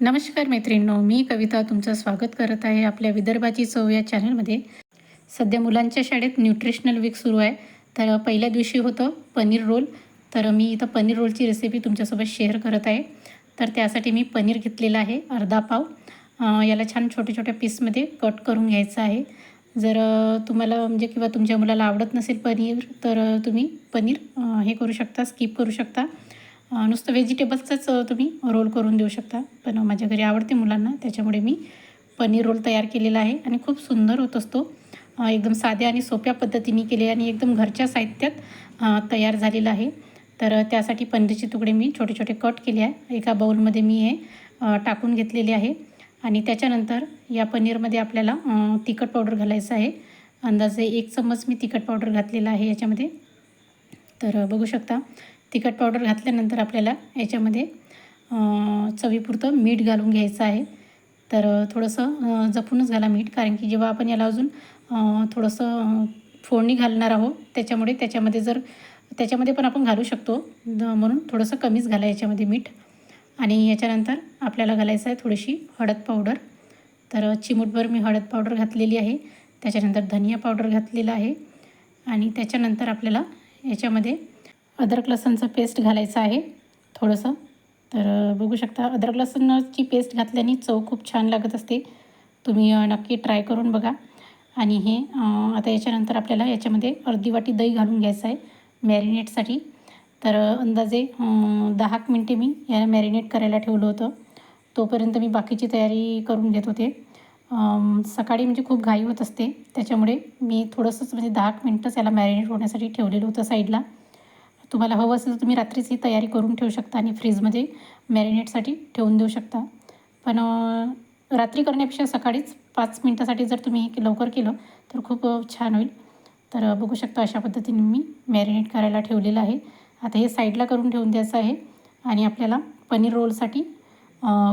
नमस्कार मैत्रिणींनो मी कविता तुमचं स्वागत करत आहे आपल्या विदर्भाची चव या चॅनलमध्ये सध्या मुलांच्या शाळेत न्यूट्रिशनल वीक सुरू आहे. तर पहिल्या दिवशी होतं पनीर रोल. तर मी इथं पनीर रोलची रेसिपी तुमच्यासोबत शेअर करत आहे. तर त्यासाठी मी पनीर घेतलेलं आहे अर्धा पाव. याला छान छोट्या छोट्या पीसमध्ये कट करून घ्यायचं आहे. जर तुम्हाला म्हणजे किंवा तुमच्या मुलाला आवडत नसेल पनीर तर तुम्ही पनीर हे करू शकता स्किप करू शकता. नुसतं व्हेजिटेबल्सचाच तुम्ही रोल करून देऊ शकता. पण माझ्या घरी आवडते मुलांना. त्याच्यामुळे मी पनीर रोल तयार केलेला आहे आणि खूप सुंदर होत असतो. एकदम साध्या आणि सोप्या पद्धतीने केले आणि एकदम घरच्या साहित्यात तयार झालेला आहे. तर त्यासाठी पनीरचे तुकडे मी छोटे छोटे कट केले आहे. एका बाऊलमध्ये मी हे टाकून घेतलेले आहे. आणि त्याच्यानंतर या पनीरमध्ये आपल्याला तिखट पावडर घालायचं आहे. अंदाजे एक चम्मच मी तिखट पावडर घातलेला आहे याच्यामध्ये. तर बघू शकता तिखट पावडर घातल्यानंतर आपल्याला याच्यामध्ये चवीपुरतं मीठ घालून घ्यायचं आहे. तर थोडंसं जपूनच घाला मीठ कारण की जेव्हा आपण याला अजून थोडंसं फोडणी घालणार आहोत त्याच्यामुळे त्याच्यामध्ये जर त्याच्यामध्ये पण आपण घालू शकतो. द- म्हणून थोडंसं कमीच घाला याच्यामध्ये मीठ. आणि याच्यानंतर आपल्याला घालायचं आहे थोडीशी हळद पावडर. तर चिमूटभर मी हळद पावडर घातलेली आहे. त्याच्यानंतर धनिया पावडर घातलेला आहे. आणि त्याच्यानंतर आपल्याला याच्यामध्ये अद्रक लसणचं पेस्ट घालायचं आहे थोडंसं. तर बघू शकता अद्रक लसणाची पेस्ट घातल्याने चव खूप छान लागत असते. तुम्ही नक्की ट्राय करून बघा. आणि हे आता याच्यानंतर आपल्याला याच्यामध्ये अर्धी वाटी दही घालून घ्यायचं आहे मॅरिनेटसाठी तर अंदाजे दहा एक मिनटे मी याला मॅरिनेट करायला ठेवलं होतं. तोपर्यंत मी बाकीची तयारी करून घेत होते. सकाळी म्हणजे खूप घाई होत असते. त्याच्यामुळे मी थोडंसंच म्हणजे दहा एक मिनटंच याला मॅरिनेट होण्यासाठी ठेवलेलं होतं साईडला तुम्हाला हवं असेल तर तुम्ही रात्रीच ही तयारी करून ठेवू शकता आणि फ्रीजमध्ये मॅरिनेटसाठी ठेवून देऊ शकता. पण रात्री करण्यापेक्षा सकाळीच पाच मिनटासाठी जर तुम्ही हे लवकर केलं तर खूप छान होईल. तर बघू शकता अशा पद्धतीने मी मॅरिनेट करायला ठेवलेलं आहे. आता हे साईडला करून ठेवून द्यायचं आहे आणि आपल्याला पनीर रोलसाठी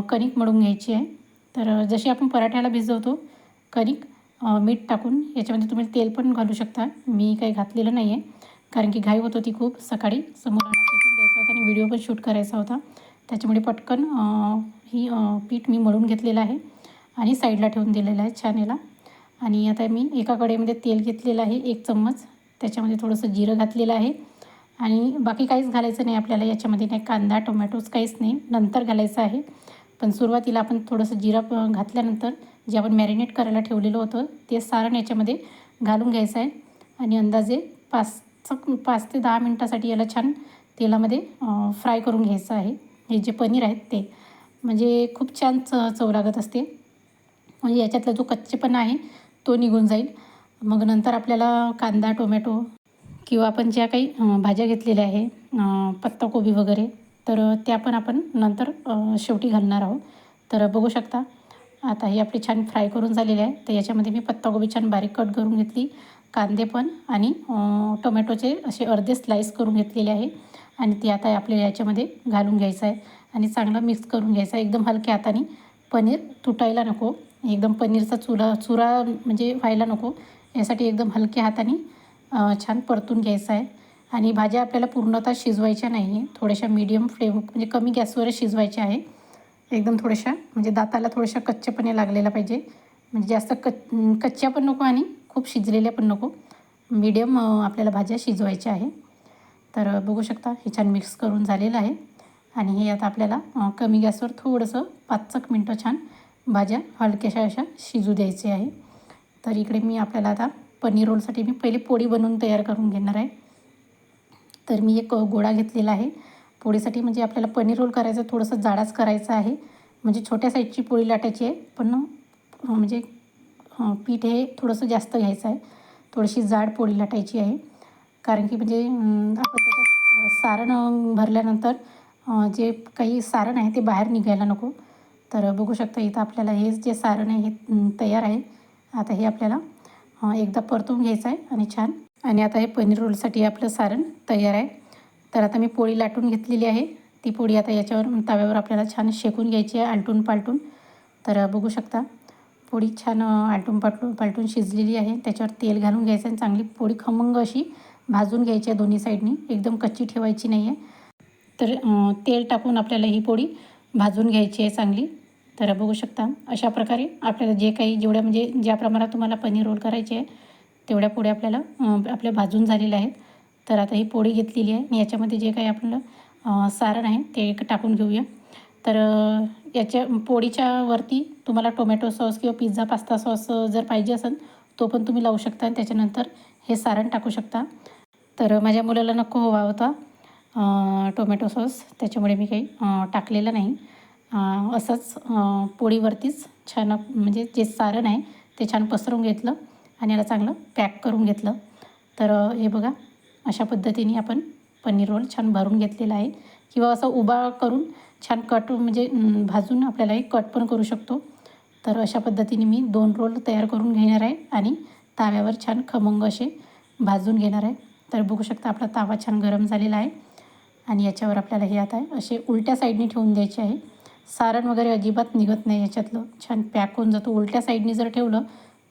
कणिक मळून घ्यायची आहे. तर जशी आपण पराठ्याला भिजवतो कणिक मीठ टाकून याच्यामध्ये तुम्ही तेल पण घालू शकता. मी काही घातलेलं नाही आहे कारण की घाई होत होती खूप. सकाळी मुलांना टिफिन द्यायचा होता आणि व्हिडिओ पण शूट करायचा होता. त्याच्यामुळे पटकन ही पीठ मी मळून घेतलेलं आहे आणि साईडला ठेवून दिलेलं आहे छान याला आणि आता मी एका कडेमध्ये तेल घेतलेलं आहे एक चम्मच. त्याच्यामध्ये थोडंसं जिरं घातलेलं आहे. आणि बाकी काहीच घालायचं नाही आपल्याला याच्यामध्ये नाही कांदा टोमॅटोज काहीच नाही. नंतर घालायचं आहे. पण सुरुवातीला आपण थोडंसं जिरं प- घातल्यानंतर जे आपण मॅरिनेट करायला ठेवलेलं होतं ते सारण याच्यामध्ये घालून घ्यायचं आहे. आणि अंदाजे पाच चक पाच ते दहा मिनटासाठी याला छान तेलामध्ये फ्राय करून घ्यायचं आहे. हे जे पनीर आहेत ते. म्हणजे खूप छान च चव लागत असते. म्हणजे याच्यातला जो कच्चेपणा आहे तो निघून जाईल. मग नंतर आपल्याला कांदा टोमॅटो किंवा आपण ज्या काही भाज्या घेतलेल्या आहे पत्ताकोबी वगैरे तर त्या पण आपण नंतर शेवटी घालणार आहोत. तर बघू शकता. आता हे आपली छान फ्राय करून झालेले आहे. तर याच्यामध्ये मी पत्ताकोबी छान बारीक कट करून घेतली. कांदे पण आणि टोमॅटोचे असे अर्धे स्लाईस करून घेतलेले आहे. आणि ते आता आपल्याला याच्यामध्ये घालून घ्यायचं आहे. आणि चांगलं मिक्स करून घ्यायचं आहे. एकदम हलक्या हाताने पनीर तुटायला नको. एकदम पनीरचा चुरा चुरा म्हणजे व्हायला नको. यासाठी एकदम हलक्या हाताने छान परतून घ्यायचं आहे. आणि भाज्या आपल्याला पूर्णतः शिजवायच्या नाही आहे थोड्याशा मीडियम फ्लेम म्हणजे कमी गॅसवरच शिजवायच्या आहे. एकदम थोड्याशा म्हणजे दाताला थोड्याशा कच्चेपणे लागलेला पाहिजे. म्हणजे जास्त कच कच्च्या पण नको आणि खूप शिजलेल्या पण नको. मीडियम आपल्याला भाज्या शिजवायच्या आहे. तर बघू शकता हे छान मिक्स करून झालेलं आहे. आणि हे आता आपल्याला कमी गॅसवर थोडंसं पाच एक मिनटं छान भाज्या हलक्याशा अशा शिजू द्यायचे आहे. तर इकडे मी आपल्याला आता पनीर रोलसाठी मी पहिले पोळी बनवून तयार करून घेणार आहे. तर मी एक गोळा घेतलेला आहे. पोळीसाठी म्हणजे आपल्याला पनीर रोल करायचं थोडंसं जाडाच करायचं आहे. म्हणजे छोट्या साईजची पोळी लाटायची आहे. पण म्हणजे पीठ हे थोडंसं जास्त घ्यायचं आहे. थोडीशी जाड पोळी लाटायची आहे. कारण की म्हणजे आपण त्याच्यात सारण भरल्यानंतर जे काही सारण आहे ते बाहेर निघायला नको. तर बघू शकता इथं आपल्याला हे जे सारण आहे हे तयार आहे. आता हे आपल्याला एकदा परतून घ्यायचं आहे आणि छान. आणि आता हे पनीर रोलसाठी आपलं सारण तयार आहे. तर आता मी पोळी लाटून घेतलेली आहे. ती पोळी आता याच्यावर तव्यावर आपल्याला छान शेकून घ्यायची आहे आलटून पालटून. तर बघू शकता पोळी छान आलटून पालटून पालटून शिजलेली आहे. त्याच्यावर तेल घालून घ्यायचं आणि चांगली पोळी खमंग अशी भाजून घ्यायची आहे दोन्ही साईडनी. एकदम कच्ची ठेवायची नाही आहे तर तेल टाकून आपल्याला ही पोळी भाजून घ्यायची आहे चांगली. तर बघू शकता अशा प्रकारे आपल्याला जे काही जेवढ्या म्हणजे ज्या प्रमाणात तुम्हाला पनीर रोल करायचे आहे तेवढ्या पोळ्या आपल्याला आपल्या भाजून झालेल्या आहेत. तर आता ही पोळी घेतलेली आहे. आणि याच्यामध्ये जे काही आपलं सारण आहे ते एक टाकून घेऊया. तर याच्या पोळीच्या वरती तुम्हाला टोमॅटो सॉस किंवा पिझ्झा पास्ता सॉस जर पाहिजे असेल तो पण तुम्ही लावू शकता. आणि त्याच्यानंतर हे सारण टाकू शकता. तर माझ्या मुलाला नको हवा होता टोमॅटो सॉस. त्याच्यामुळे मी काही टाकलेलं नाही. असंच पोळीवरतीच छान म्हणजे जे सारण आहे ते छान पसरून घेतलं आणि याला चांगलं पॅक करून घेतलं. तर हे बघा अशा पद्धतीने आपण पनीर रोल छान भरून घेतलेला आहे. किंवा असं उभा करून छान कट म्हणजे भाजून आपल्याला एक कट पण करू शकतो. तर अशा पद्धतीने मी दोन रोल तयार करून घेणार आहे आणि ताव्यावर छान खमंग असे भाजून घेणार आहे. तर बघू शकता आपला तावा छान गरम झालेला आहे आणि याच्यावर आपल्याला हे आता असे उलट्या साईडने ठेवून द्यायचे आहे. सारण वगैरे अजिबात निघत नाही याच्यातलं. छान पॅक होऊन जातो. उलट्या साईडने जर ठेवलं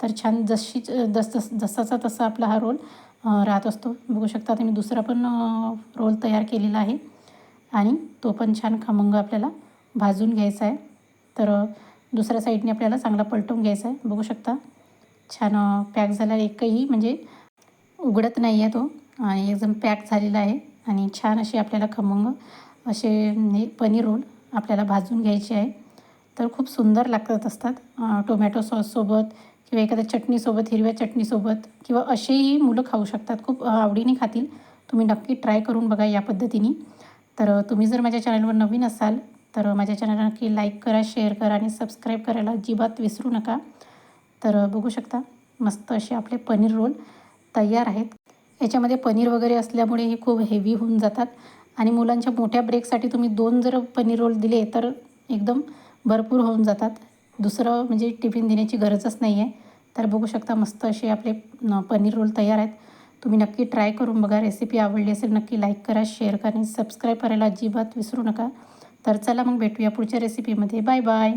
तर छान जशीच जस जस जसाचा तसा आपला हा रोल राहत असतो. बघू शकता आता मी दुसरा पण रोल तयार केलेला आहे. आणि तो पण छान खमंग आपल्याला भाजून घ्यायचा आहे. तर दुसऱ्या साईडने आपल्याला चांगला पलटवून घ्यायचा आहे. बघू शकता छान पॅक झाला एकही म्हणजे उघडत नाही आहे तो आणि एकदम पॅक झालेला आहे आणि छान असे आपल्याला खमंग असे पनीर रोल आपल्याला भाजून घ्यायचे आहे. तर खूप सुंदर लागत असतात टोमॅटो सॉससोबत किंवा एखाद्या चटणीसोबत हिरव्या चटणीसोबत किंवा असेही मुलं खाऊ शकतात. खूप आवडीने खातील. तुम्ही नक्की ट्राय करून बघा या पद्धतीने. तर तुम्ही जर माझ्या चॅनलवर नवीन असाल तर माझ्या चॅनलला नक्की लाईक करा शेअर करा आणि सबस्क्राईब करायला अजिबात विसरू नका. तर बघू शकता मस्त असे आपले पनीर रोल तयार आहेत. याच्यामध्ये पनीर वगैरे असल्यामुळे हे खूप हेवी होऊन जातात. आणि मुलांच्या मोठ्या ब्रेकसाठी तुम्ही दोन जर पनीर रोल दिले तर एकदम भरपूर होऊन जातात. दुसरं म्हणजे टिफिन देण्याची गरजच नाही आहे तर बघू शकता मस्त असे आपले पनीर रोल तयार आहेत. तुम्ही नक्की ट्राय करून बघा. रेसिपी आवडली असेल नक्की लाईक करा शेअर करा आणि सबस्क्राईब करायला अजिबात विसरू नका. तर चला मग भेटूया पुढच्या रेसिपीमध्ये. Bye bye.